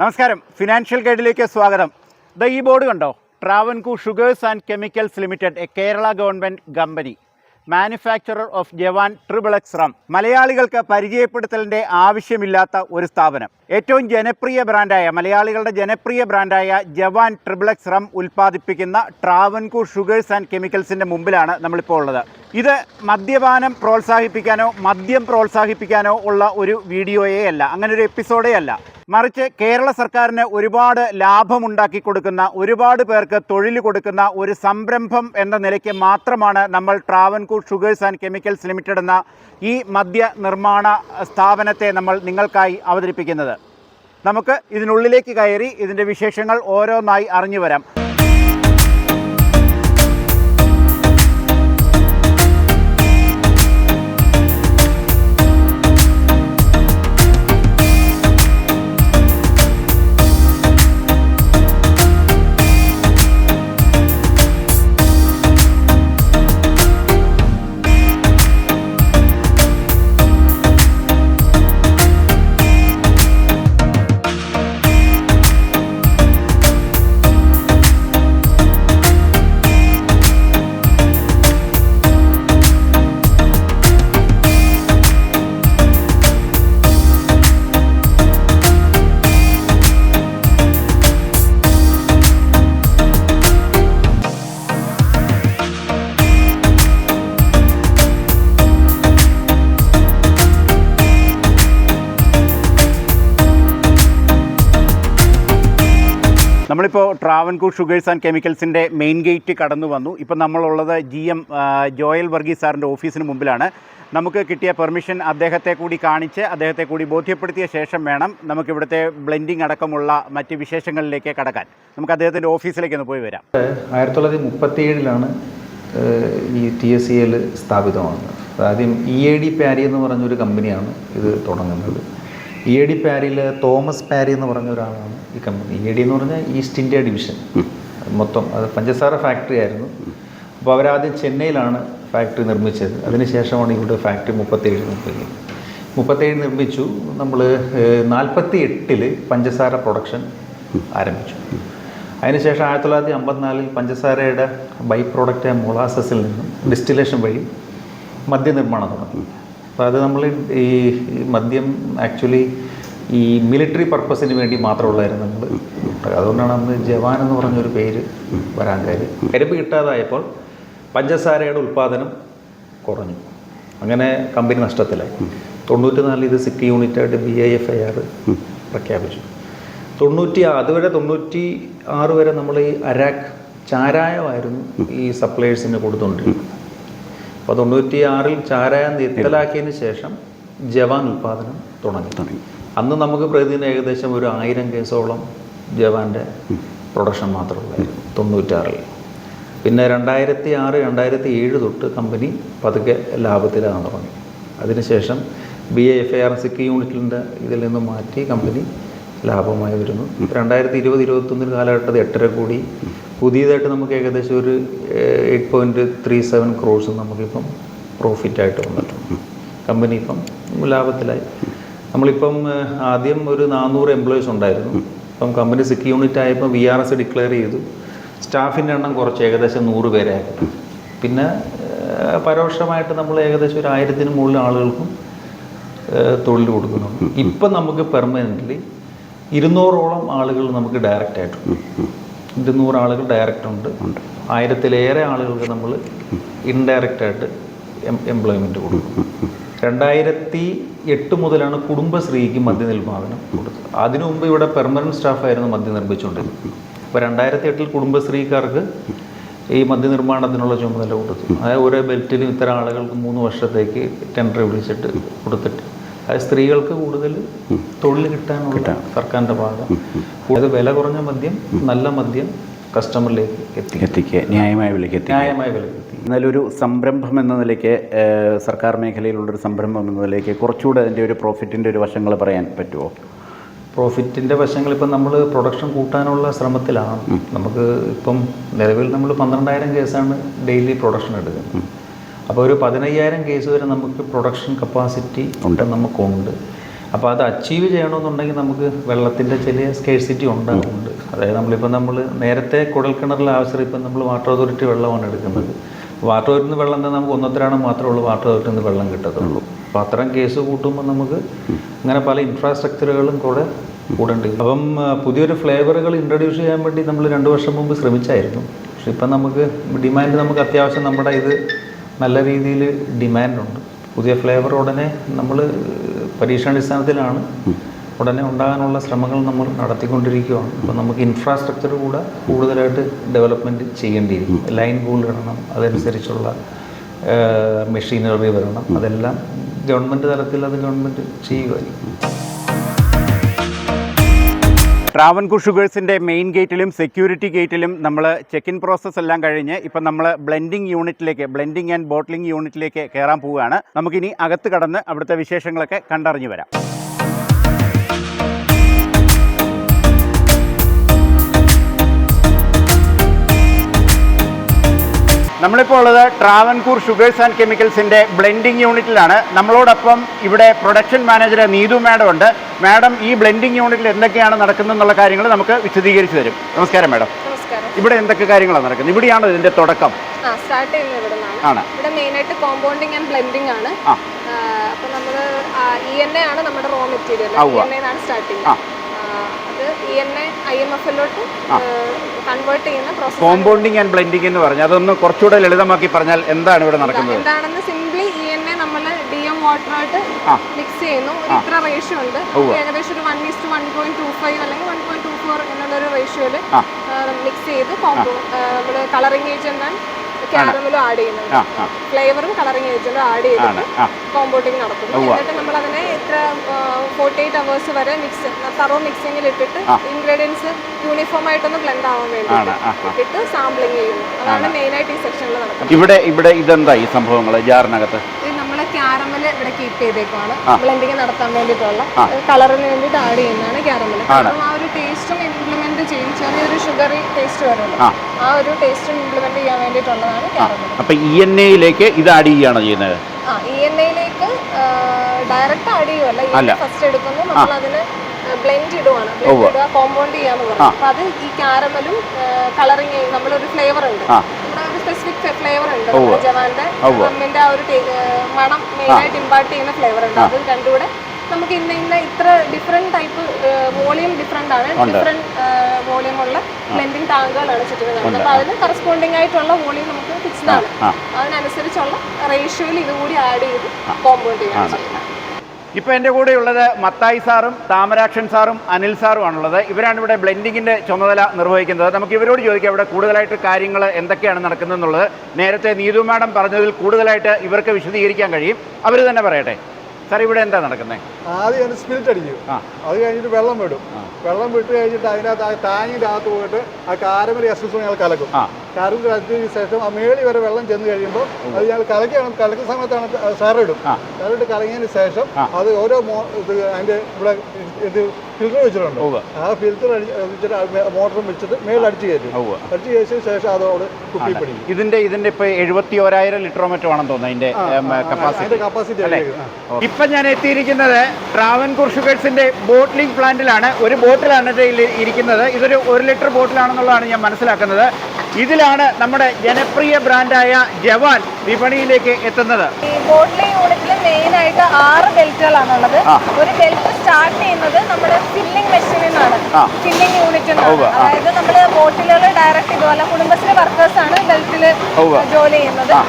നമസ്കാരം. ഫിനാൻഷ്യൽ ഗൈഡിലേക്ക് സ്വാഗതം. ദ ഈ ബോർഡ് കണ്ടോ? Travancore sugars and chemicals limited a Kerala government company. Manufacturer of Jawan triple X rum മലയാളികൾക്ക് പരിചയപ്പെടുത്തലിന്റെ ആവശ്യമില്ലാത്ത ഒരു സ്ഥാപനം. ഏറ്റവും ജനപ്രിയ ബ്രാൻഡായ മലയാളികളുടെ ജനപ്രിയ ബ്രാൻഡായ ജവാൻ ട്രിപ്പിൾ എക്സ് റം ഉൽപ്പാദിപ്പിക്കുന്ന ട്രാവൻകൂർ ഷുഗേഴ്സ് ആൻഡ് കെമിക്കൽസിന്റെ മുമ്പിലാണ് നമ്മളിപ്പോൾ ഉള്ളത്. ഇത് മദ്യപാനം പ്രോത്സാഹിപ്പിക്കാനോ മദ്യം പ്രോത്സാഹിപ്പിക്കാനോ ഉള്ള ഒരു വീഡിയോയേ അല്ല. അങ്ങനെ ഒരു എപ്പിസോഡേ അല്ല. മറിച്ച് കേരള സർക്കാരിന് ഒരുപാട് ലാഭമുണ്ടാക്കി കൊടുക്കുന്ന ഒരുപാട് പേർക്ക് തൊഴിൽ കൊടുക്കുന്ന ഒരു സംരംഭം എന്ന നിലയ്ക്ക് മാത്രമാണ് നമ്മൾ Travancore sugars and chemicals limited എന്ന ഈ മദ്യ നിർമ്മാണ സ്ഥാപനത്തെ നമ്മൾ നിങ്ങൾക്കായി അവതരിപ്പിക്കുന്നത്. നമുക്ക് ഇതിനുള്ളിലേക്ക് കയറി ഇതിന്റെ വിശേഷങ്ങൾ ഓരോന്നായി അറിഞ്ഞു വരാം. നമ്മളിപ്പോൾ ട്രാവൻകൂർ ഷുഗേഴ്സ് ആൻഡ് കെമിക്കൽസിന്റെ മെയിൻ ഗേറ്റ് കടന്നു വന്നു. ഇപ്പോൾ നമ്മളുള്ളത് ജി എം ജോയൽ വർഗീസ് സാറിന്റെ ഓഫീസിന് മുമ്പിലാണ്. നമുക്ക് കിട്ടിയ പെർമിഷൻ അദ്ദേഹത്തെ കൂടി കാണിച്ച് അദ്ദേഹത്തെ കൂടി ബോധ്യപ്പെടുത്തിയ ശേഷം വേണം നമുക്ക് ഇവിടുത്തെ ബ്ലെൻഡിങ് അടക്കമുള്ള മറ്റ് വിശേഷങ്ങളിലേക്ക് കടക്കാൻ. നമുക്ക് അദ്ദേഹത്തിന്റെ ഓഫീസിലേക്ക് ഒന്ന് പോയി വരാം. ആയിരത്തി തൊള്ളായിരത്തി മുപ്പത്തി ഏഴിലാണ് ഈ ടി എസ് സി എൽ സ്ഥാപിതമാകുന്നത്. ആദ്യം ഇ എ ഡി പാരി എന്ന് പറഞ്ഞൊരു കമ്പനിയാണ് ഇത് തുടങ്ങുന്നത്. ഇ എ ഡി പാരിയിൽ തോമസ് പാരി എന്ന് പറഞ്ഞ ഒരാളാണ് ഈ കമ്പനി ഇ എ ഡി എന്ന് പറഞ്ഞാൽ ഈസ്റ്റ് ഇന്ത്യ ഡിവിഷൻ. മൊത്തം അത് പഞ്ചസാര ഫാക്ടറി ആയിരുന്നു. അപ്പോൾ അവരാദ്യം ചെന്നൈയിലാണ് ഫാക്ടറി നിർമ്മിച്ചത്. അതിനുശേഷമാണ് ഇവിടെ ഫാക്ടറി മുപ്പത്തേഴ് നിർമ്മിക്കുന്നത് മുപ്പത്തേഴ് നിർമ്മിച്ചു. നമ്മൾ നാൽപ്പത്തി എട്ടിൽ പഞ്ചസാര പ്രൊഡക്ഷൻ ആരംഭിച്ചു. അതിനുശേഷം ആയിരത്തി തൊള്ളായിരത്തി അമ്പത്തിനാലിൽ പഞ്ചസാരയുടെ ബൈ പ്രോഡക്റ്റ് മൊളാസസിൽ നിന്നും ഡിസ്റ്റിലേഷൻ വഴി മദ്യനിർമ്മാണം തുടങ്ങി അപ്പോൾ അത് നമ്മൾ ഈ മദ്യം ആക്ച്വലി ഈ മിലിറ്ററി പർപ്പസിന് വേണ്ടി മാത്രമുള്ളതായിരുന്നു നമ്മൾ അതുകൊണ്ടാണ് അന്ന് ജവാൻ എന്ന് പറഞ്ഞൊരു പേര് വരാൻ കാര്യം കരിമ്പ് കിട്ടാതായപ്പോൾ പഞ്ചസാരയുടെ ഉൽപ്പാദനം കുറഞ്ഞു. അങ്ങനെ കമ്പനി നഷ്ടത്തിലായി. തൊണ്ണൂറ്റി നാലിൽ ഇത് sick യൂണിറ്റായിട്ട് B I F I R പ്രഖ്യാപിച്ചു. തൊണ്ണൂറ്റി അതുവരെ തൊണ്ണൂറ്റി ആറ് വരെ നമ്മൾ ഈ അരാക്ക് ചാരായമായിരുന്നു ഈ സപ്ലയേഴ്സിന് കൊടുത്തുകൊണ്ടിരുന്നത്. അപ്പോൾ തൊണ്ണൂറ്റി ആറിൽ ചാരായം നിർത്തലാക്കിയതിന് ശേഷം ജവാൻ ഉൽപ്പാദനം തുടങ്ങി. തുടങ്ങി. അന്ന് നമുക്ക് പ്രതിദിനം ഏകദേശം ഒരു ആയിരം കേസോളം ജവാന്റെ പ്രൊഡക്ഷൻ മാത്രമുള്ളായിരുന്നു തൊണ്ണൂറ്റാറിൽ പിന്നെ രണ്ടായിരത്തി ആറ് രണ്ടായിരത്തി ഏഴ് തൊട്ട് കമ്പനി പതുക്കെ ലാഭത്തിലാണ് തുടങ്ങി. അതിനുശേഷം B A F I R sick യൂണിറ്റിന്റെ ഇതിൽ നിന്ന് മാറ്റി കമ്പനി ലാഭമായി വരുന്നു. രണ്ടായിരത്തി ഇരുപത് ഇരുപത്തൊന്നിൽ കാലഘട്ടത്തിൽ എട്ടര കോടി പുതിയതായിട്ട് നമുക്ക് ഏകദേശം ഒരു eight point three seven crores നമുക്കിപ്പം പ്രോഫിറ്റായിട്ട് വന്നിട്ടുണ്ട്. കമ്പനി ഇപ്പം ലാഭത്തിലായി. നമ്മളിപ്പം ആദ്യം ഒരു നാനൂറ് എംപ്ലോയീസ് ഉണ്ടായിരുന്നു. ഇപ്പം കമ്പനി സിക്ക് യൂണിറ്റ് ആയപ്പോൾ വി ആർ എസ് ഡിക്ലെയർ ചെയ്തു. സ്റ്റാഫിന്റെ എണ്ണം കുറച്ച് ഏകദേശം നൂറ് പേരായിരുന്നു പിന്നെ പരോക്ഷമായിട്ട് നമ്മൾ ഏകദേശം ഒരു ആയിരത്തിന് മുകളിൽ ആളുകൾക്കും തൊഴിൽ കൊടുക്കുന്നുണ്ട്. ഇപ്പം നമുക്ക് പെർമനന്റ്ലി ഇരുന്നൂറോളം ആളുകൾ നമുക്ക് ഡയറക്റ്റ് ആയിട്ടുണ്ട്. ഇരുന്നൂറ് ആളുകൾ ഡയറക്റ്റ് ഉണ്ട്. ആയിരത്തിലേറെ ആളുകൾക്ക് നമ്മൾ ഇൻഡയറക്റ്റ് ആയിട്ട് എംപ്ലോയ്മെന്റ് കൊടുക്കും. രണ്ടായിരത്തി എട്ട് മുതലാണ് കുടുംബശ്രീക്ക് മദ്യനിർമ്മാണം കൊടുത്തത്. അതിനു മുമ്പ് ഇവിടെ പെർമനന്റ് സ്റ്റാഫായിരുന്നു മദ്യം നിർമ്മിച്ചുകൊണ്ടിരുന്നത് അപ്പോൾ രണ്ടായിരത്തി എട്ടിൽ കുടുംബശ്രീക്കാർക്ക് ഈ മദ്യനിർമ്മാണത്തിനുള്ള ചുമതല കൊടുത്തു. അതായത് ഓരോ ബെൽറ്റിലും ഇത്തരം ആളുകൾക്ക് മൂന്ന് വർഷത്തേക്ക് ടെൻഡർ വിളിച്ചിട്ട് കൊടുത്തിട്ട് അത് സ്ത്രീകൾക്ക് കൂടുതൽ തൊഴിൽ കിട്ടാനുള്ള സർക്കാരിന്റെ ഭാഗം. അതായത് വില കുറഞ്ഞ മദ്യം നല്ല മദ്യം കസ്റ്റമറിലേക്ക് എത്തി എത്തിക്കുക. ന്യായമായ വിലയ്ക്ക് എത്തി ന്യായമായ വിലയ്ക്ക് എത്തി ഒരു സംരംഭം എന്ന നിലയ്ക്ക് സർക്കാർ മേഖലയിലുള്ളൊരു സംരംഭം എന്ന നിലയ്ക്ക് കുറച്ചുകൂടെ അതിന്റെ ഒരു പ്രോഫിറ്റിന്റെ ഒരു വശങ്ങൾ പറയാൻ പറ്റുമോ? പ്രോഫിറ്റിന്റെ വശങ്ങൾ ഇപ്പം നമ്മൾ പ്രൊഡക്ഷൻ കൂട്ടാനുള്ള ശ്രമത്തിലാണ്. നമുക്ക് ഇപ്പം നിലവിൽ നമ്മൾ പന്ത്രണ്ടായിരം കേസാണ് ഡെയിലി പ്രൊഡക്ഷൻ എടുക്കുന്നത്. അപ്പോൾ ഒരു പതിനയ്യായിരം കേസ് വരെ നമുക്ക് പ്രൊഡക്ഷൻ കപ്പാസിറ്റി ഉണ്ട് നമുക്കുണ്ട്. അപ്പോൾ അത് അച്ചീവ് ചെയ്യണമെന്നുണ്ടെങ്കിൽ നമുക്ക് വെള്ളത്തിന്റെ ചെറിയ സ്കേഴ്സിറ്റി ഉണ്ടാകുന്നുണ്ട് അതായത് നമ്മളിപ്പോൾ നമ്മൾ നേരത്തെ കുടൽക്കിണറിലെ ആവശ്യം ഇപ്പം നമ്മൾ വാട്ടർ അതോറിറ്റി വെള്ളമാണ് എടുക്കുന്നത്. വാട്ടർ അതോറിറ്റി നിന്ന് വെള്ളം തന്നെ നമുക്ക് ഒന്നൊത്തരാണ് മാത്രമേ ഉള്ളൂ വാട്ടർ അതോറിറ്റിയിൽ നിന്ന് വെള്ളം കിട്ടത്തുള്ളൂ. അപ്പോൾ അത്തരം കേസ് കൂട്ടുമ്പോൾ നമുക്ക് അങ്ങനെ പല ഇൻഫ്രാസ്ട്രക്ചറുകളും കൂടെ കൂടേണ്ടി. അപ്പം പുതിയൊരു ഫ്ലേവറുകൾ ഇൻട്രൊഡ്യൂസ് ചെയ്യാൻ വേണ്ടി നമ്മൾ രണ്ട് വർഷം മുമ്പ് ശ്രമിച്ചായിരുന്നു. പക്ഷെ ഇപ്പം നമുക്ക് ഡിമാൻഡ് നമുക്ക് അത്യാവശ്യം നമ്മുടെ ഇത് നല്ല രീതിയിൽ ഡിമാൻഡുണ്ട് പുതിയ ഫ്ലേവർ ഉടനെ നമ്മൾ പരീക്ഷണാടിസ്ഥാനത്തിലാണ് ഉടനെ ഉണ്ടാകാനുള്ള ശ്രമങ്ങൾ നമ്മൾ നടത്തിക്കൊണ്ടിരിക്കുകയാണ്. അപ്പോൾ നമുക്ക് ഇൻഫ്രാസ്ട്രക്ചർ കൂടെ കൂടുതലായിട്ട് ഡെവലപ്മെന്റ് ചെയ്യേണ്ടിയിരിക്കും. ലൈൻ കൂൾ ഇടണം അതനുസരിച്ചുള്ള മെഷീനറി വരണം അതെല്ലാം ഗവൺമെന്റ് തലത്തിൽ അത് ഗവൺമെന്റ് ചെയ്യുമായിരിക്കും ട്രാവൻകൂർ ഷുഗേഴ്സിന്റെ മെയിൻ ഗേറ്റിലും സെക്യൂരിറ്റി ഗേറ്റിലും നമ്മൾ ചെക്ക് ഇൻ പ്രോസസ്സ് എല്ലാം കഴിഞ്ഞ് ഇപ്പം നമ്മൾ ബ്ലെൻഡിങ് യൂണിറ്റിലേക്ക് ബ്ലെൻഡിങ് ആൻഡ് ബോട്ട്ലിംഗ് യൂണിറ്റിലേക്ക് കയറാൻ പോവുകയാണ്. നമുക്കിനി അകത്ത് കടന്ന് അവിടുത്തെ വിശേഷങ്ങളൊക്കെ കണ്ടറിഞ്ഞു വരാം. നമ്മളിപ്പോൾ ഉള്ളത് ട്രാവൻകൂർ ഷുഗേഴ്സ് ആൻഡ് കെമിക്കൽസിന്റെ ബ്ലെൻഡിങ് യൂണിറ്റിലാണ്. നമ്മളോടൊപ്പം ഇവിടെ പ്രൊഡക്ഷൻ മാനേജർ നീതു മാഡം ഉണ്ട്. മാഡം ഈ ബ്ലെൻഡിങ് യൂണിറ്റിൽ എന്തൊക്കെയാണ് നടക്കുന്നത് എന്നുള്ള കാര്യങ്ങൾ നമുക്ക് വിശദീകരിച്ചു തരും. നമസ്കാരം മാഡം. ഇവിടെ എന്തൊക്കെ കാര്യങ്ങളാണ് നടക്കുന്നത്? ഇവിടെയാണ് ഇതിന്റെ തുടക്കം? സ്റ്റാർട്ട് ചെയ്യുന്നത് ഇവിടെ ആണ്. ഇവിടെ മെയിനായിട്ട് കോമ്പൗണ്ടിങ് ആൻഡ് ബ്ലെൻഡിങ് ആണ്. അപ്പൊ അപ്പോൾ നമ്മൾ ഇ എൻ എ ആണ് നമ്മുടെ raw material E. N starting A compounding and blending എന്ന് പറഞ്ഞാൽ അതൊന്ന് കുറച്ചുകൂടെ ലളിതമാക്കി പറഞ്ഞാൽ എന്താണ് ഇവിടെ നടക്കുന്നത്? എന്താണെന്ന് സിംപ്ലി ഇ എൻ എ നമ്മൾ ഡി എം വാട്ടറായിട്ട് മിക്സ് ചെയ്യുന്നു. ഇത്ര റേഷ്യോ ഉണ്ട്. ഏകദേശം ഒരു one is to one point two five അല്ലെങ്കിൽ വൺ പോയിന്റ് ടു ഫോർ എന്നുള്ളൊരു റേഷ്യോയിൽ റേഷ്യോയിൽ മിക്സ് ചെയ്ത് കോമ്പോ നമ്മൾ കളറിങ് ഏജന്റ് ആൻഡ് ക്യാരമലും ആഡ് ചെയ്യുന്നുണ്ട്. ഫ്ലേവറും കളറിംഗ് ഏജന്റും ആഡ് ചെയ്തിട്ട് നടത്തുന്നു എന്നിട്ട് നമ്മൾ അതിനെ ഇത്ര ഫോർട്ടി എയ്റ്റ് അവേഴ്സ് വരെ മിക്സ് തറോ മിക്സിംഗിൽ ഇട്ടിട്ട് ഇൻഗ്രീഡിയൻസ് യൂണിഫോം ആയിട്ടൊന്ന് ബ്ലെൻഡ് ആവാൻ വേണ്ടി ഇട്ടിട്ട് ചെയ്യുന്നു. അതാണ് മെയിൻ ആയിട്ട് ഈ സെക്ഷനിൽ നടക്കുന്നത്. ഇവിടെ ഇവിടെ ഇതെന്താ ഈ സംഭവങ്ങൾ ജാറിനകത്ത്? ക്യാരമൽ ഇവിടെ കീപ്പ് ചെയ്തേക്കുവാണ്. ബ്ലെൻഡിങ് നടത്താൻ വേണ്ടിയിട്ടുള്ള. കളറിന് വേണ്ടിയിട്ട് ആഡ് ചെയ്യുന്നതാണ് ക്യാരമൽ അപ്പം ആ ഒരു ടേസ്റ്റും ചെയ്യും. ചെറിയൊരു ഷുഗറി ടേസ്റ്റ് വരുമല്ലോ ആ. ഒരു ടേസ്റ്റ് ഇംപ്ലിമെന്റ് ചെയ്യാൻ വേണ്ടിയിട്ടുള്ളതാണ് അപ്പം ഇ എൻ എയിലേക്ക് ഇത് ആഡ് ചെയ്യാണോ ചെയ്യുന്നത്? ആ ഇ എൻ ഐയിലേക്ക് ഡയറക്റ്റ് ആഡ് ചെയ്യുമല്ല. ഫസ്റ്റ് എടുക്കുന്നു. നമ്മൾ അതിന് ബ്ലെൻഡ് ഇടുവാണ്. ബ്ലെൻഡ് ഉവ്വ. ഇടുക കോമ്പൗണ്ട് ചെയ്യാന്ന് പറയും അപ്പൊ അത് ഈ ക്യാരമലും കളറിങ് നമ്മളൊരു ഫ്ലേവർ ഉണ്ട്. നമ്മുടെ ഒരു സ്പെസിഫിക് ഫ്ലേവർ ഉണ്ട്. ജവാന്റെ. ആ ഒരു മണം മെയിൻ ആയിട്ട് ഇമ്പാർട്ട് ചെയ്യുന്ന ഫ്ലേവർ ഉണ്ട്. അത് രണ്ടും കൂടെ നമുക്ക് ഇന്ന ഇന്ന ഇത്ര ഡിഫറെന്റ് ടൈപ്പ് വോളിയം ഡിഫറെന്റ് ആണ്. ഡിഫറെന്റ് വോളിയം ഉള്ള ബ്ലെൻഡിങ് ടാങ്കുകളാണ് ചുറ്റും കാണുന്നത് അപ്പൊ അതിന് കറസ്പോണ്ടിങ് ആയിട്ടുള്ള വോളിയം നമുക്ക് ഫിക്സ്ഡ് ആണ്. അതിനനുസരിച്ചുള്ള റേഷ്യോയിൽ ഇതുകൂടി ആഡ് ചെയ്ത് കോമ്പൗണ്ട് ചെയ്യാം ചെയ്യുന്നത്. ഇപ്പോൾ എന്റെ കൂടെ ഉള്ളത് മത്തായി സാറും താമരാക്ഷൻ സാറും അനിൽ സാറുമാണുള്ളത് ഇവരാണ് ഇവിടെ ബ്ലെൻഡിങ്ങിന്റെ ചുമതല നിർവഹിക്കുന്നത്. നമുക്ക് ഇവരോട് ചോദിക്കാം ഇവിടെ കൂടുതലായിട്ട് കാര്യങ്ങൾ എന്തൊക്കെയാണ് നടക്കുന്നതെന്നുള്ളത്. നേരത്തെ നീതു മാഡം പറഞ്ഞതിൽ കൂടുതലായിട്ട് ഇവർക്ക് വിശദീകരിക്കാൻ കഴിയും. അവർ തന്നെ പറയട്ടെ. സാർ ഇവിടെ എന്താ നടക്കുന്നത് ആദ്യം അതിന് സ്പിരിറ്റ് അടിക്കും. അത് കഴിഞ്ഞിട്ട് വെള്ളം വിടും. വെള്ളം വിട്ട് കഴിഞ്ഞിട്ട് അതിനകത്ത് ആ ടാങ്ങിന്റെ അകത്ത് പോയിട്ട് ആ കാരമരി എസൻസ് ഞങ്ങൾ കലക്കും. കാരമൽ കലക്കിയതിന് ശേഷം ആ മേളി വരെ വെള്ളം ചെന്ന് കഴിയുമ്പോൾ അത് ഞങ്ങൾ കലക്കുകയാണ് കലക്കുന്ന സമയത്താണ് സാറിടും. സാറിട്ട് കലങ്ങിയതിന് ശേഷം അത് ഓരോ മോ ഇത് അതിന്റെ ഇവിടെ ഇത് ഫിൽറ്റർ വെച്ചിട്ടുണ്ട്. ആ ഫിൽറ്റർ വെച്ചിട്ട് മോട്ടറും വെച്ചിട്ട് മേളിൽ അടിച്ചു കയറ്റും അടിച്ചു കയറ്റിയ ശേഷം അതോട് കുപ്പി പിടിക്കും. ഇതിന്റെ ഇതിന്റെ ഇപ്പൊ എഴുപത്തി ഓരായിരം ലിറ്ററോ മറ്റോ ആണെന്ന് തോന്നുന്നു അതിന്റെ കപ്പാസിറ്റി കപ്പാസിറ്റി അല്ലേ? ഇപ്പൊ ഞാൻ എത്തിയിരിക്കുന്നത് ട്രാവൻകൂർ ഷുഗേഴ്സിന്റെ ബോട്ട്ലിംഗ് പ്ലാന്റിലാണ്. ഒരു ബോട്ടിലാണ് ഇരിക്കുന്നത്. ഇതൊരു ഒരു ലിറ്റർ ബോട്ടിലാണെന്നുള്ളതാണ് ഞാൻ മനസ്സിലാക്കുന്നത്. ഇതിലാണ് നമ്മുടെ ജനപ്രിയ ബ്രാൻഡായ ജവാൻ വിപണിയിലേക്ക് എത്തുന്നത് ഈ ബോട്ടിലിംഗ് യൂണിറ്റിൽ മെയിൻ ആയിട്ട് ആറ് ബെൽറ്റുകളാണുള്ളത് ആ. ഒരു ബെൽറ്റ് സ്റ്റാർട്ട് ചെയ്യുന്നത് നമ്മുടെ ഫില്ലിംഗ് മെഷീനിൽ നിന്നാണ് ആ. ഫില്ലിംഗ് യൂണിറ്റ് ഉവ്വ്, ആ. അതായത് നമ്മൾ ബോട്ടിലുകൾ ഡയറക്റ്റ് ഇതുപോലെ കുടുംബശ്രീ വർക്കേഴ്സ് ആണ് ബെൽറ്റിൽ ഉവ്വ്. ജോലി ചെയ്യുന്നത് ആ.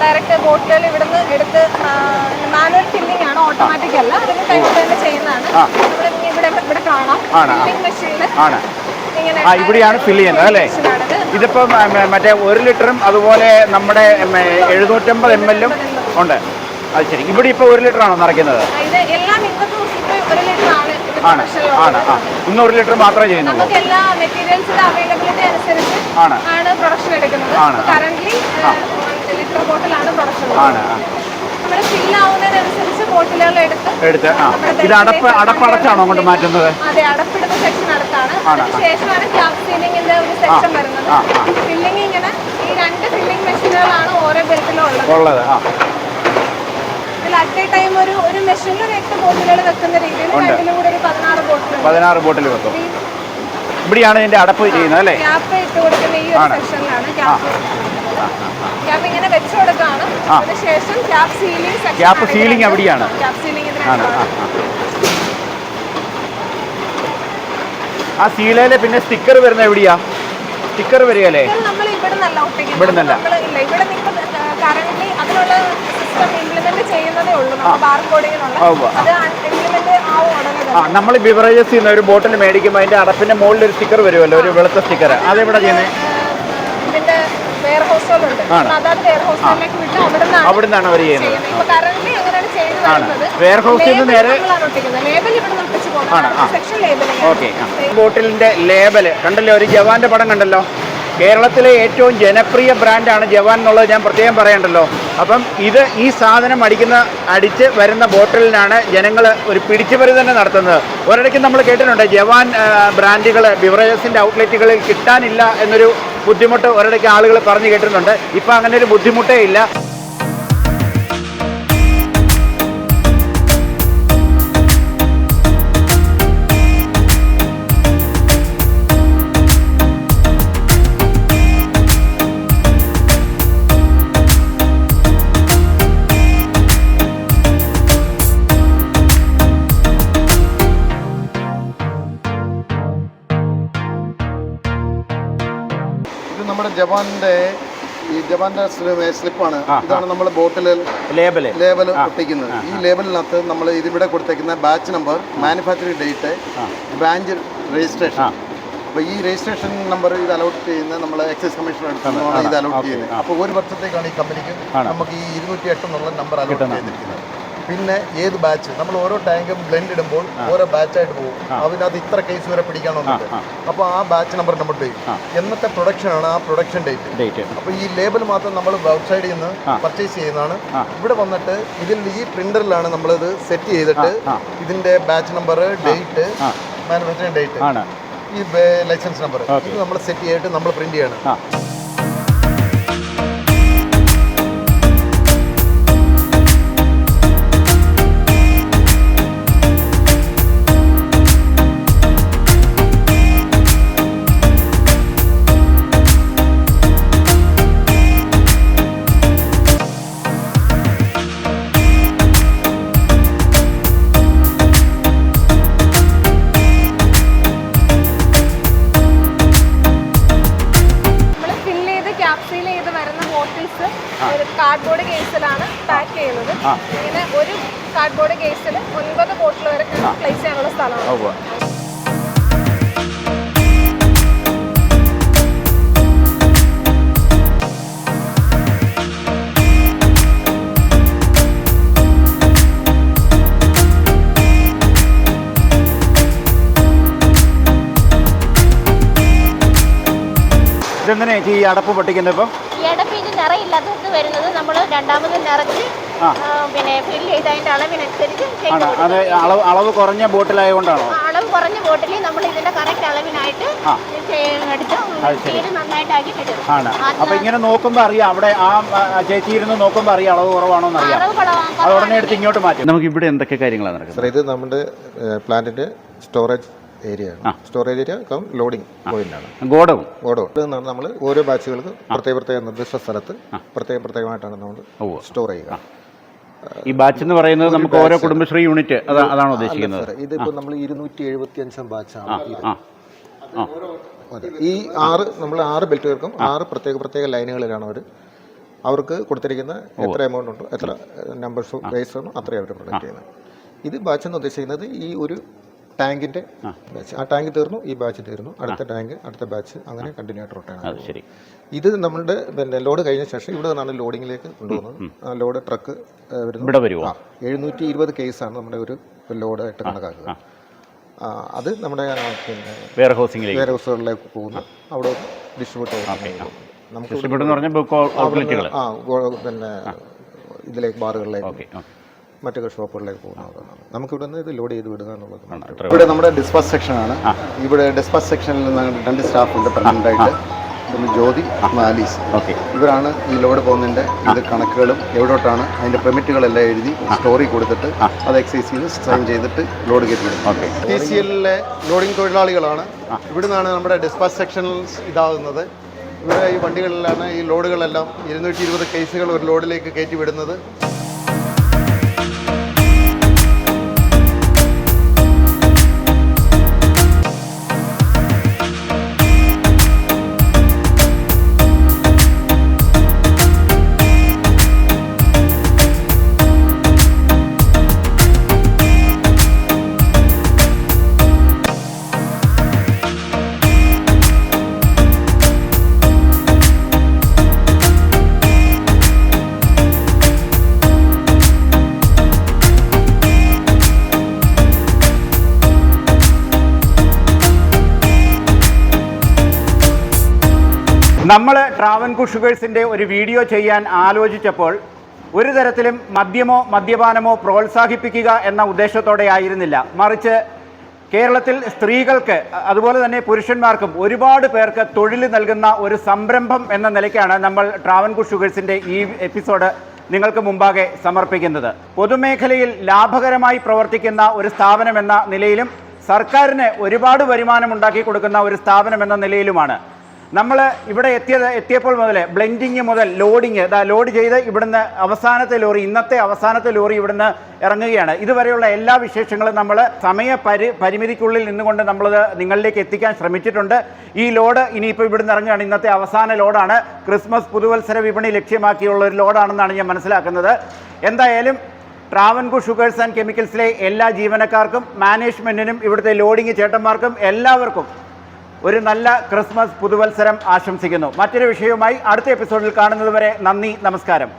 ഡയറക്റ്റ് ബോട്ടിലുകൾ ഇവിടുന്ന് എടുത്ത് മാനുവൽ ഫില്ലിംഗ് ആണ് ഓട്ടോമാറ്റിക് അല്ല അതിന് കൈ തന്നെ ചെയ്യുന്നതാണ് ആ. ഇവിടെ ഇവിടെ ഇവിടെ കാണാം ആണ്, ആ. ഫില്ലിംഗ് മെഷീനിൽ ആണ് ആ ഇവിടെയാണ് ഫില്ല് ചെയ്യുന്നത് അല്ലേ. ഇതിപ്പം മറ്റേ ഒരു ലിറ്ററും അതുപോലെ നമ്മുടെ എഴുന്നൂറ്റമ്പത് എം എല്ലും ഉണ്ട്. അത് ശരി. ഇവിടെ ഇപ്പോൾ ഒരു ലിറ്റർ ആണോ നിറയ്ക്കുന്നത് ആണ് ആണ് ആ. ഇന്ന് ഒരു ലിറ്റർ മാത്രമേ ചെയ്യുന്നുള്ളൂ. ആണ്. ആണ്. ആണ്. ആണ് എടുത്ത് ആ. ഇത് അടപ്പ് അടപ്പടച്ചാണോ അങ്ങോട്ട് മാറ്റുന്നത്? ആണ്. ഉള്ളത്. ആ. പതിനാറ് ബോട്ടിൽ വെക്കും. ഇവിടെയാണ് ഇതിന്റെ അടപ്പ് ചെയ്യുന്നത് അല്ലേ? ക്യാപ്പ് ഇട്ട് കൊടുക്കുന്ന ഈ ഒരു സെക്ഷനിലാണ് ക്യാപ്പ് ക്യാപ്പ് ഇങ്ങനെ വെച്ചു കൊടുക്കാണ്. അതിനുശേഷം സീലിംഗ് സെക്ഷൻ സീലിംഗ് അവിടെയാണ്. സീലിംഗ് ആണ് ആ, സീലയിൽ പിന്നെ സ്റ്റിക്കർ വരുന്ന എവിടെയാ? സ്റ്റിക്കർ വരികയല്ലേ? ഇവിടെ ആ നമ്മൾ ബിവറേജസ് ചെയ്യുന്ന ഒരു ബോട്ടിൽ മേടിക്കുമ്പോൾ അതിന്റെ അടപ്പിന്റെ മുകളിൽ ഒരു സ്റ്റിക്കർ വരുമല്ലോ ഒരു വെളുത്ത സ്റ്റിക്കർ അതെവിടെ ചെയ്യുന്നത് ഇതിന്റെ വെയർ ഹൗസുകളുണ്ട് ആണ്. അതാത് വെയർ ഹൗസുകളിലേക്ക് വിട്ട് അവിടെ നിന്നാണ് അവർ ചെയ്യുന്നത്. ആണ്. വരുന്നത്. Warehouse നിന്ന് നേരെ- ആണ്, ആ. ഓക്കെ ബോട്ടിലിന്റെ ലേബൽ കണ്ടല്ലോ ഒരു ജവാന്റെ പടം കണ്ടല്ലോ? കേരളത്തിലെ ഏറ്റവും ജനപ്രിയ ബ്രാൻഡാണ് ജവാൻ എന്നുള്ളത് ഞാൻ പ്രത്യേകം പറയണ്ടല്ലോ. അപ്പം ഇത് ഈ സാധനം അടിക്കുന്ന അടിച്ച് വരുന്ന ബോട്ടിലിനാണ് ജനങ്ങൾ ഒരു പിടിച്ചുപറി തന്നെ നടത്തുന്നത്. ഒരിടയ്ക്ക് നമ്മൾ കേട്ടിട്ടുണ്ട് ജവാൻ ബ്രാൻഡുകൾ ബിവറേജസിന്റെ ഔട്ട്ലെറ്റുകളിൽ കിട്ടാനില്ല എന്നൊരു ബുദ്ധിമുട്ട് ഒരിടയ്ക്ക് ആളുകൾ പറഞ്ഞു കേട്ടിട്ടുണ്ട്. ഇപ്പം അങ്ങനെ ഒരു ബുദ്ധിമുട്ടേ ഇല്ല. ജവാന്റെ ഈ ജവാന്റെ സ്ലിപ്പാണ്. ഇതാണ് നമ്മൾ ബോട്ടിൽ ലേബൽ ലേബൽ ഒട്ടിക്കുന്നത്. ഈ ലേബലിനകത്ത് നമ്മൾ ഇതിവിടെ കൊടുത്തേക്കുന്ന batch number manufacturing date branch registration. അപ്പോൾ ഈ രജിസ്ട്രേഷൻ നമ്പർ ഇത് അലോട്ട് ചെയ്യുന്ന നമ്മൾ എക്സൈസ് കമ്മീഷൻ അടുത്താണ് ഇത് അലോട്ട് ചെയ്യുന്നത്. അപ്പോൾ ഒരു വർഷത്തേക്കാണ് ഈ കമ്പനിക്ക് നമുക്ക് ഈ ഇരുന്നൂറ്റി എട്ട് എന്നുള്ള നമ്പർ അലോട്ട് ചെയ്തിരിക്കുന്നത്. പിന്നെ ഏത് ബാച്ച് നമ്മൾ ഓരോ ടാങ്കും ബ്ലെൻഡ് ഇടുമ്പോൾ ഓരോ ബാച്ചായിട്ട് പോകും. അതിനകത്ത് ഇത്ര കേസ് വരെ പിടിക്കാനുണ്ട് അപ്പോൾ ആ. ബാച്ച് നമ്പർ നമ്മൾ ചെയ്യും എന്നത്തെ പ്രൊഡക്ഷനാണ് ആ പ്രൊഡക്ഷൻ ഡേറ്റ് ഡേറ്റ് അപ്പൊ ഈ ലേബൽ മാത്രം നമ്മൾ വെബ്സൈറ്റിൽ നിന്ന് പർച്ചേസ് ചെയ്യുന്നതാണ്. ഇവിടെ വന്നിട്ട് ഇതിൽ ഈ പ്രിന്ററിലാണ് നമ്മളിത് സെറ്റ് ചെയ്തിട്ട് ഇതിന്റെ batch number date manufacturing date ആണ്. ഈ ലൈസൻസ് നമ്പർ ഇത് നമ്മൾ സെറ്റ് ചെയ്തിട്ട് നമ്മൾ പ്രിന്റ് ചെയ്യണം. ഇങ്ങനെ ഒരു കാർഡ്ബോർഡ് കേസിൽ ഒൻപത് ബോട്ടിൽ വരെ പ്ലേസ് ചെയ്യാനുള്ള സ്ഥലമാണ്. ഉവ്വ്. ഇതെങ്ങനെയാ ചേച്ചി ഈ അടപ്പ് പൊട്ടിക്കുന്നത് ഇപ്പം? ഈ അടപ്പ് ഇത് നിറയില്ലാത്തത് വരുന്നത് നമ്മൾ രണ്ടാമത് നിറച്ച് പിന്നെ ഫിൽ ചെയ്ത് അതിന്റെ അളവിനനുസരിച്ച്. അത് അളവ് അളവ് കുറഞ്ഞ ബോട്ടിലായതുകൊണ്ടാണോ? അളവ് കുറഞ്ഞ ബോട്ടിൽ നമ്മൾ ഇതിന്റെ കറക്റ്റ് അളവിനായിട്ട് അപ്പൊ ഇങ്ങനെ നോക്കുമ്പോ അറിയാം അവിടെ ആ ചേച്ചി ഇരുന്ന് നോക്കുമ്പോ അറിയാം അളവ് കുറവാണോ എന്ന് അറിയാം. അത് ഉടനെ എടുത്ത് ഇങ്ങോട്ട് മാറ്റും. നമുക്ക് ഇവിടെ എന്തൊക്കെ കാര്യങ്ങളാണ് നടക്കുന്നത്? ഇത് നമ്മുടെ പ്ലാന്റിന്റെ storage area storage area loading point ആണ്. ഗോഡവും നിന്നാണ് നമ്മൾ ഓരോ ബാച്ചുകൾക്ക് പ്രത്യേക പ്രത്യേക നിർദ്ദിഷ്ട സ്ഥലത്ത് പ്രത്യേകം പ്രത്യേകമായിട്ടാണ് നമ്മൾ സ്റ്റോർ ചെയ്യുക. ഈ ബാച്ച് എന്ന് പറയുന്നത് നമുക്ക് ഓരോ കുടുംബശ്രീ യൂണിറ്റ് അതാണ് ഉദ്ദേശിക്കുന്നത്. ഇതിപ്പോ നമ്മൾ ഇരുന്നൂറ്റി എഴുപത്തി അഞ്ചാം ബാച്ചാണ്. ഈ ആറ് നമ്മൾ ആറ് ബെൽറ്റുകൾക്കും ആറ് പ്രത്യേക പ്രത്യേക ലൈനുകളിലാണ് അവർ അവർക്ക് കൊടുത്തിരിക്കുന്ന എത്ര എമൗണ്ട് ഉണ്ടോ എത്ര നമ്പേഴ്സ് പ്രൈസ് ആണോ അത്രയും അവർ പ്രൊഡക്റ്റ് ചെയ്യുന്നത്. ഇത് ബാച്ച് എന്ന് ഉദ്ദേശിക്കുന്നത് ഈ ഒരു ടാങ്കിന്റെ ബാച്ച് ആ ടാങ്ക് തീർന്നു ഈ ബാച്ച് തീർന്നു. അടുത്ത ടാങ്ക് അടുത്ത ബാച്ച് അങ്ങനെ കണ്ടിന്യൂ ആയിട്ട് റൊട്ടേൺ ആണ് ശരി. ഇത് നമ്മളുടെ പിന്നെ ലോഡ് കഴിഞ്ഞ ശേഷം ഇവിടെ നിന്നാണ് ലോഡിങ്ങിലേക്ക് കൊണ്ടുപോകുന്നത്. ആ ലോഡ് ട്രക്ക് വരുന്നു. ഇവിടെ വരുമോ ആ എഴുന്നൂറ്റി ഇരുപത് കേസാണ് നമ്മുടെ ഒരു ലോഡ് ആയിട്ട് കണക്കാക്കുക അത് നമ്മുടെ പിന്നെ വെയർ ഹൗസിംഗിലേക്ക് വെയർ ഹൗസുകളിലേക്ക് പോകുന്നു അവിടെ ഡിസ്ട്രിബ്യൂട്ട് നമുക്ക് ഡിസ്ട്രിബ്യൂട്ട് എന്ന് പറഞ്ഞാൽ ആ പിന്നെ ഇതിലേക്ക് ബാറുകളിലേക്ക്. ഓക്കെ മറ്റു ഷോപ്പുകളിലേക്ക് പോകുന്നതാണ്. നമുക്കിവിടെ നിന്ന് ഇത് ലോഡ് ചെയ്ത് വിടുക എന്നുള്ളത് ഇവിടെ നമ്മുടെ ഡിസ്പാസ് സെക്ഷൻ ആണ്. ഇവിടെ ഡിസ്പാസ് സെക്ഷനിൽ നിന്ന് രണ്ട് സ്റ്റാഫ് ഉണ്ട് പെർമനന്റ് ആയിട്ട്. പിന്നെ ജ്യോതി ആലീസ്. ഓക്കെ. ഇവരാണ് ഈ ലോഡ് പോകുന്നതിന്റെ ഇത് കണക്കുകളും എവിടോട്ടാണ് അതിന്റെ പെർമിറ്റുകളെല്ലാം എഴുതി സ്റ്റോറി കൊടുത്തിട്ട് അത് എക്സൈസ് ചെയ്ത് സൈൻ ചെയ്തിട്ട് ലോഡ് കയറ്റി വിടും ഓക്കെ. ടി സി എല്ലിലെ ലോഡിംഗ് തൊഴിലാളികളാണ് ഇവിടുന്നാണ് നമ്മുടെ ഡിസ്പാച്ച് സെക്ഷൻ ഇതാകുന്നത്. ഇവിടെ ഈ വണ്ടികളിലാണ് ഈ ലോഡുകളെല്ലാം ഇരുന്നൂറ്റി ഇരുപത് കേസുകൾ ഒരു ലോഡിലേക്ക് കയറ്റി വിടുന്നത്. നമ്മൾ ട്രാവൻകൂർ ഷുഗേഴ്സിന്റെ ഒരു വീഡിയോ ചെയ്യാൻ ആലോചിച്ചപ്പോൾ ഒരു തരത്തിലും മദ്യമോ മദ്യപാനമോ പ്രോത്സാഹിപ്പിക്കുക എന്ന ഉദ്ദേശത്തോടെ ആയിരുന്നില്ല. മറിച്ച് കേരളത്തിൽ സ്ത്രീകൾക്ക് അതുപോലെ തന്നെ പുരുഷന്മാർക്കും ഒരുപാട് പേർക്ക് തൊഴിൽ നൽകുന്ന ഒരു സംരംഭം എന്ന നിലയ്ക്കാണ് നമ്മൾ ട്രാവൻകൂർ ഷുഗേഴ്സിന്റെ ഈ എപ്പിസോഡ് നിങ്ങൾക്ക് മുമ്പാകെ സമർപ്പിക്കുന്നത്. പൊതുമേഖലയിൽ ലാഭകരമായി പ്രവർത്തിക്കുന്ന ഒരു സ്ഥാപനം എന്ന നിലയിലും സർക്കാരിന് ഒരുപാട് വരുമാനം ഉണ്ടാക്കി കൊടുക്കുന്ന ഒരു സ്ഥാപനം എന്ന നിലയിലുമാണ്. നമ്മൾ ഇവിടെ എത്തിയത് എത്തിയപ്പോൾ മുതൽ ബ്ലെൻഡിങ് മുതൽ ലോഡിങ് ലോഡ് ചെയ്ത് ഇവിടുന്ന് അവസാനത്തെ ലോറി ഇന്നത്തെ അവസാനത്തെ ലോറി ഇവിടുന്ന് ഇറങ്ങുകയാണ്. ഇതുവരെയുള്ള എല്ലാ വിശേഷങ്ങളും നമ്മൾ സമയ പരി പരിമിതിക്കുള്ളിൽ നിന്നുകൊണ്ട് നമ്മളത് നിങ്ങളിലേക്ക് എത്തിക്കാൻ ശ്രമിച്ചിട്ടുണ്ട്. ഈ ലോഡ് ഇനിയിപ്പോൾ ഇവിടുന്ന് ഇറങ്ങുകയാണ്. ഇന്നത്തെ അവസാന ലോഡാണ്. ക്രിസ്മസ് പുതുവത്സര വിപണി ലക്ഷ്യമാക്കിയുള്ള ഒരു ലോഡാണെന്നാണ് ഞാൻ മനസ്സിലാക്കുന്നത്. എന്തായാലും ട്രാവൻകൂർ ഷുഗേഴ്സ് ആൻഡ് കെമിക്കൽസിലെ എല്ലാ ജീവനക്കാർക്കും മാനേജ്മെന്റിനും ഇവിടുത്തെ ലോഡിങ് ചേട്ടന്മാർക്കും എല്ലാവർക്കും ഒരു നല്ല ക്രിസ്മസ് പുതുവത്സരം ആശംസിക്കുന്നു. മറ്റൊരു വിഷയവുമായി അടുത്ത എപ്പിസോഡിൽ കാണുന്നതുവരെ നന്ദി നമസ്കാരം.